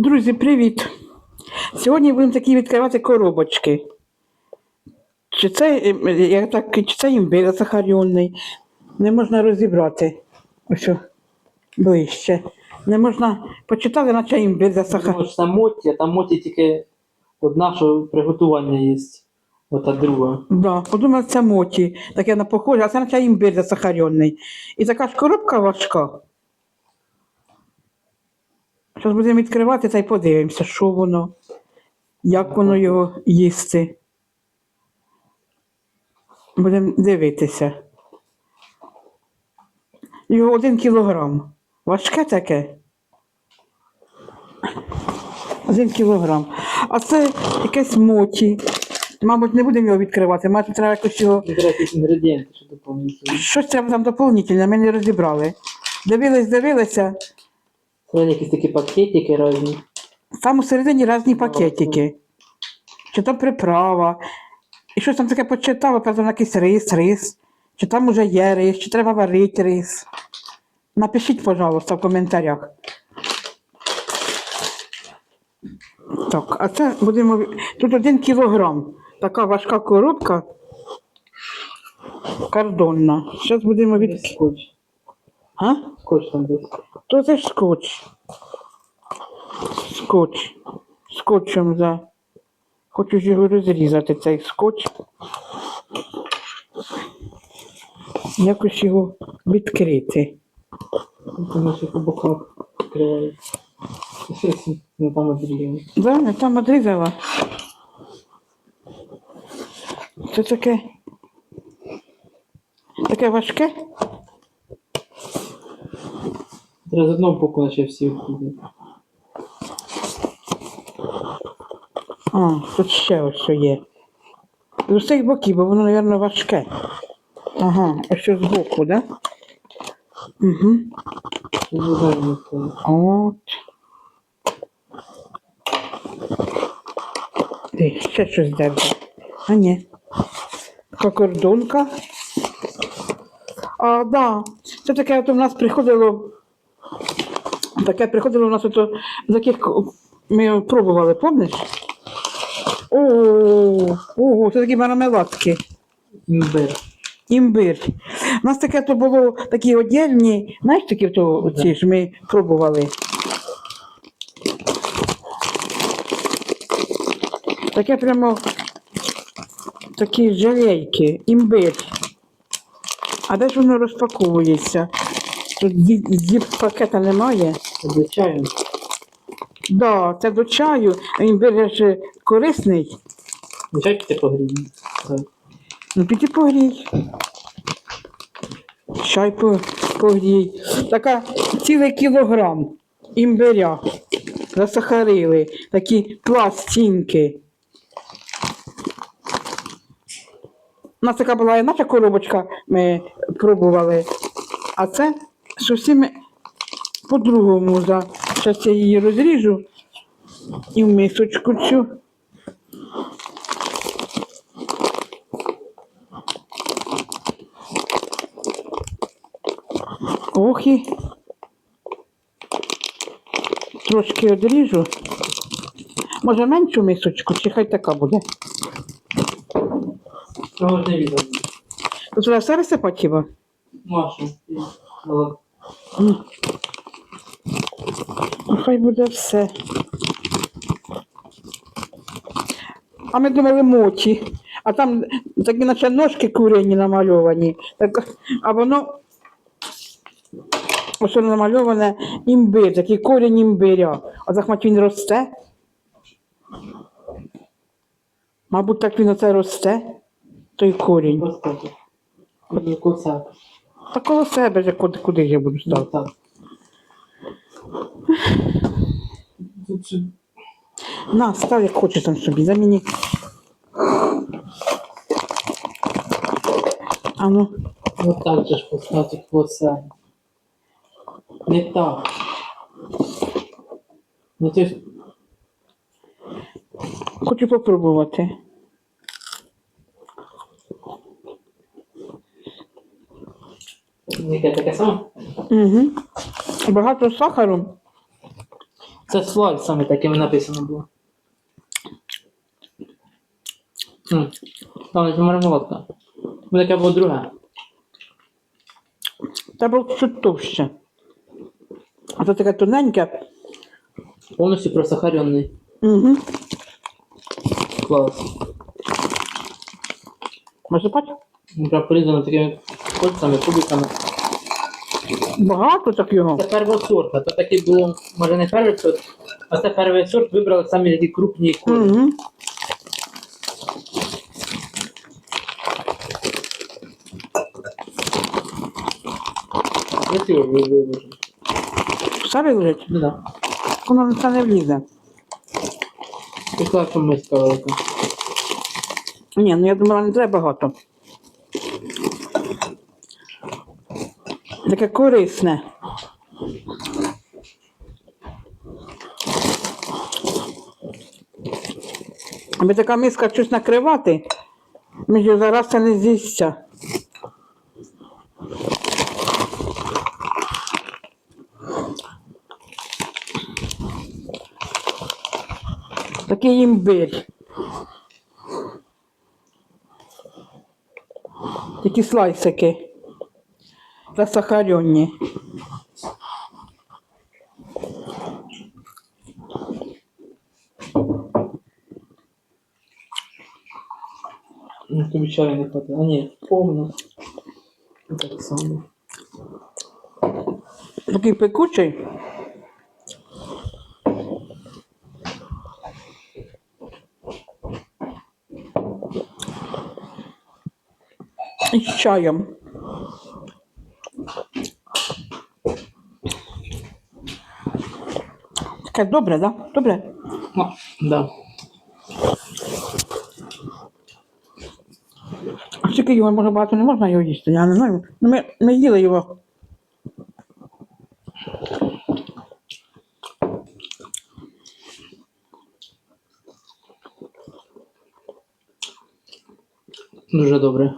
Друзі, привіт! Сьогодні будемо такі відкривати коробочки. Чи це, е, я так, чи це імбир сахарний? Не можна розібрати. Ось ближче. Не можна почитати, наче імбир за сахар. Думаю, що це моті, а там моті тільки одна, що приготування є. Ота друга. Да, подумав, це моті. Таке на похоже, а це наче імбир засахарний. І така ж коробка важка. Зараз будемо відкривати та й подивимося, що воно, як воно його їсти. Будемо дивитися. Його один кілограм. Важке таке. Один кілограм. А це якесь моті. Мабуть, не будемо його відкривати, мабуть, треба якось його. Щось треба там доповнительне, ми не розібрали. Дивились, дивилися, Це якісь такі пакетики різні. там усередині різні пакетики. Чи там приправа. І щось там таке почитала, певно, якийсь рис, рис. Чи там уже є рис, чи треба варити рис. Напишіть, пожалуйста, в коментарях. Так, а це будемо. Тут один кілограм. Така важка коробка. Кордонна. Зараз будемо від. А? Скотч там десь. То це ж скотч. Скотч. Скотчем за. Хочу ж його розрізати, цей скотч. Якось його відкрити. Тут у нас по боках відкривають. Щось не там обріяно. Да, я там одрізала. Це таке. Таке важке. Треба з одного боку наче всі входять. А, тут ще ось що є. З усіх боків, бо воно, мабуть, важке. Ага, ось що з боку, да? Угу. От. Ти, ще щось держи. А ні. Така кордонка. А, да. Це таке от у нас приходило. Таке приходило у нас от таких ми пробували, пам'ятаєш? О, ого, це такі мармеладки. Імбир. Імбир. У нас таке то було такі одільні, знаєш, такі то ці ж ми пробували. Таке прямо такі жалейки, імбир. А де ж воно розпаковується? Тут пакета немає. Звичайно. Да, це до чаю, а імбир ж корисний. Звичайно, ти погрібні. Ну, піди погрій. Чай погрій. Така цілий кілограм імбиря. Засахарили. Такі пластинки. У нас така була і наша коробочка, ми пробували. А це зовсім по-другому. Зараз я її розріжу і в мисочку цю. Ох і трошки одріжу. Може меншу мисочку, чи хай така буде. Тут треба все хіба? Машу. Хай буде все. А ми думали мочі. А там такі наче ножки курені намальовані. Так, а воно ось намальоване імбир, такий корінь імбиря. А захмать він росте. Мабуть, так він оце росте, той корінь. Та коло себе куди я буду Ну ставити. На, став як хочеш там собі, заміні. А ну, Вот так же ж поставити оце. Не так. Ну ти ж хочу попробувати. Яке таке саме? Угу. Багато сахару. Це слайд саме такими написано було. Там не мармеладка. Таке було друге. Це було чуть товще. А це таке тоненьке. Повністю просахаренний. Угу. Клас. Може? Ну, Прям порізано такими кольцями, кубиками. Багато так його. Це першого сорта. То таке було, може не перший сорт, а це перший сорт вибрали самі такі крупні кольця. Угу. Красиво виложено. Все вилежить? Ну да. Воно на це не влізе. Пішла, що миска велика. Ні, ну я думала, не треба багато. Таке корисне. Аби така миска щось накривати, ми ж зараз це не з'їсться. Такий імбирь. Такі слайсики. Засахарені. Ну, тобі чаю не хватить. А ні, повно. Так само. Такий пекучий. І з чаєм. Таке добре, да? Добре. А, да. Скільки його може багато не можна його їсти, я не знаю. Ну, Ми, ми їли його. Дуже добре.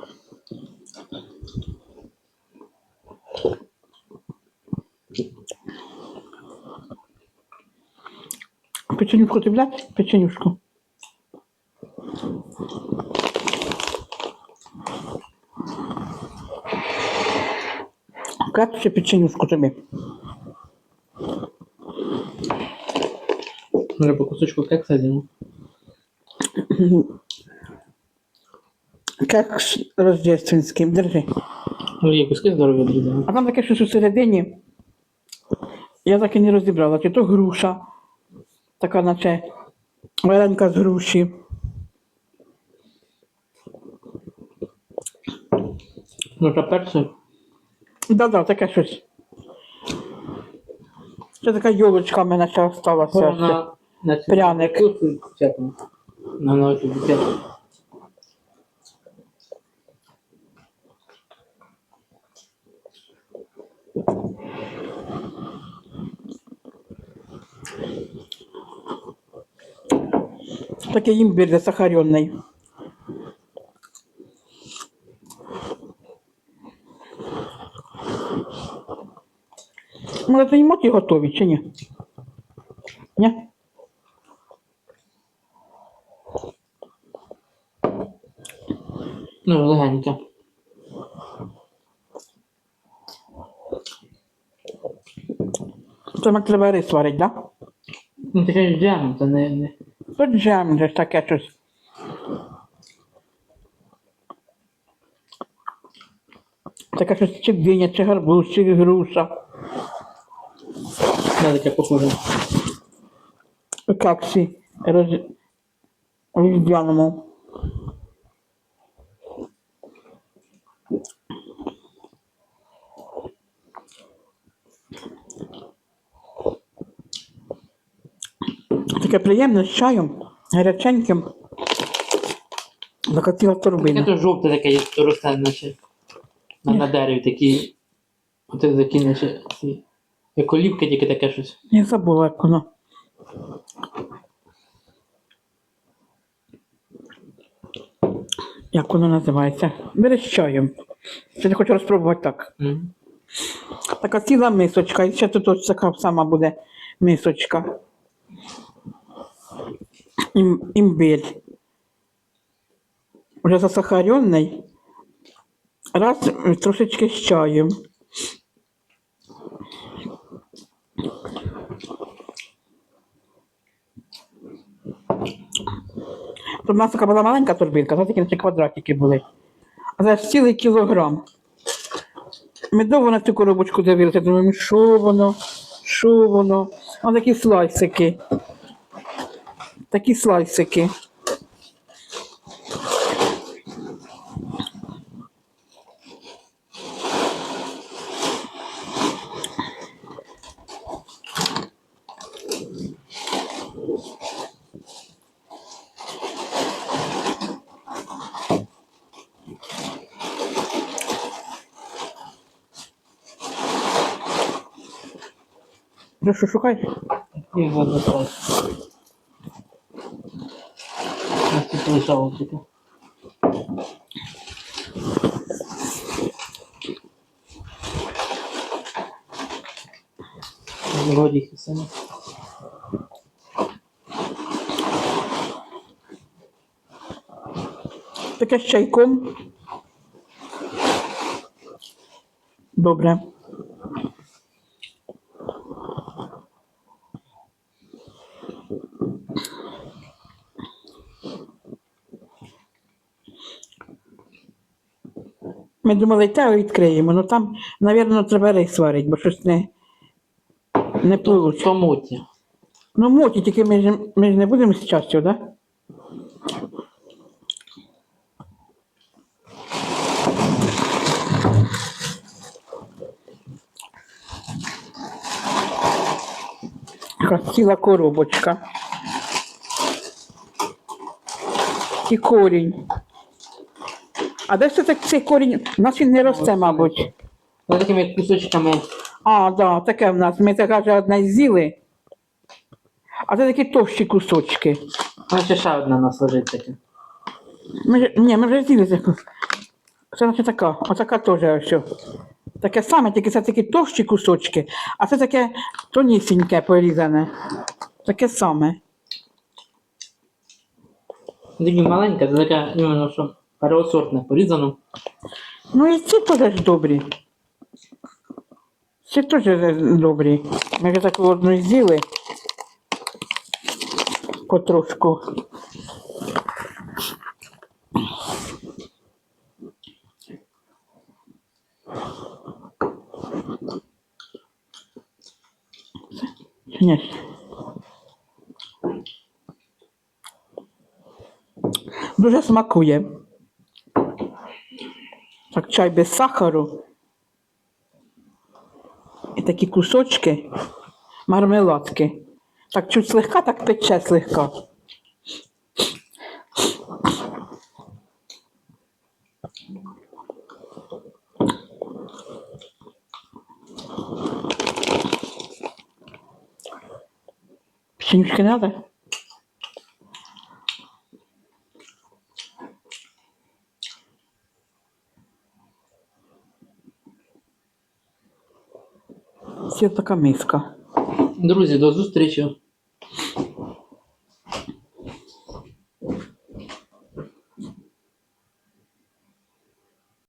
Печенюшку ти взяти? Печенюшку. Ще печенюшку тобі? Може по кусочку кекса з'їмо. Кекс рождественський, держи. Ну, є куски здорові друзі. А там таке щось усередині. Я так і не розібрала, чи то груша, така наче варенька з груші. Може перце? Да-да, таке щось. Це така йолочка в мене ще осталася. Пряник. На ночі дитя. Такий імбир засахаренний. Може, це моті готові чи ні? Ні? Ну, легеньке. Це треба рис варить, так? Да? Ну, таке ж джем, це не, не. Тут джем же ж таке щось. Таке щось чи диня, чи гарбуз, чи груша. Не таке похоже. У кексі роз... різдвяному. Таке приємне з чаєм, гаряченьким. Закатила Таке торбина. то жовте таке є, то росте, наче. На, на дереві такі. Оце такі, наче. Ці, як олівки, тільки таке щось. Я забула, як воно. Як воно називається? Бери з чаєм. Ще не хочу розпробувати так. М. Така ціла мисочка, і ще тут ось така сама буде мисочка. Ім, імбирь. Вже засахаренний. Раз е, трошечки з чаєм. То в нас така була маленька торбинка, це такі квадратики були. А ж цілий кілограм. Ми довго на цю коробочку дивилися, думаємо, що воно, що воно. А такі слайсики. Такі слайсики. Ти що шукаєш? І водостай. Ось тут лежало таке. Горіхи самі. Таке з чайком. Добре. Ми думали, те відкриємо, але там, мабуть, треба рис варити, бо щось не, не вийде. Помуті. Ну, моті, тільки ми ж, ми ж не будемо з часу, так? Да? Ціла коробочка. І корінь. А де це так цей корінь? У нас він не росте, мабуть. Ось такими кусочками. А, да, таке в нас. Ми таке вже одне з'їли. А це такі товщі кусочки. А ще ще одна у нас лежить таке. Ми, ж- ні, ми вже з'їли таку. Це наче така, отака теж ось. Таке саме, тільки це такі товщі кусочки, а це таке тонісіньке порізане. Таке саме. Такі маленька, це таке іменно, що переосортне порізано. Ну і ці теж добрі. Ці теж добрі. Ми вже таку одну з'їли. Потрошку. Ні. Дуже смакує. Чай без сахару. І такі кусочки мармеладки. Так чуть слегка, так пече слегка. Печенюшки надо? Це така миска. Друзі, до зустрічі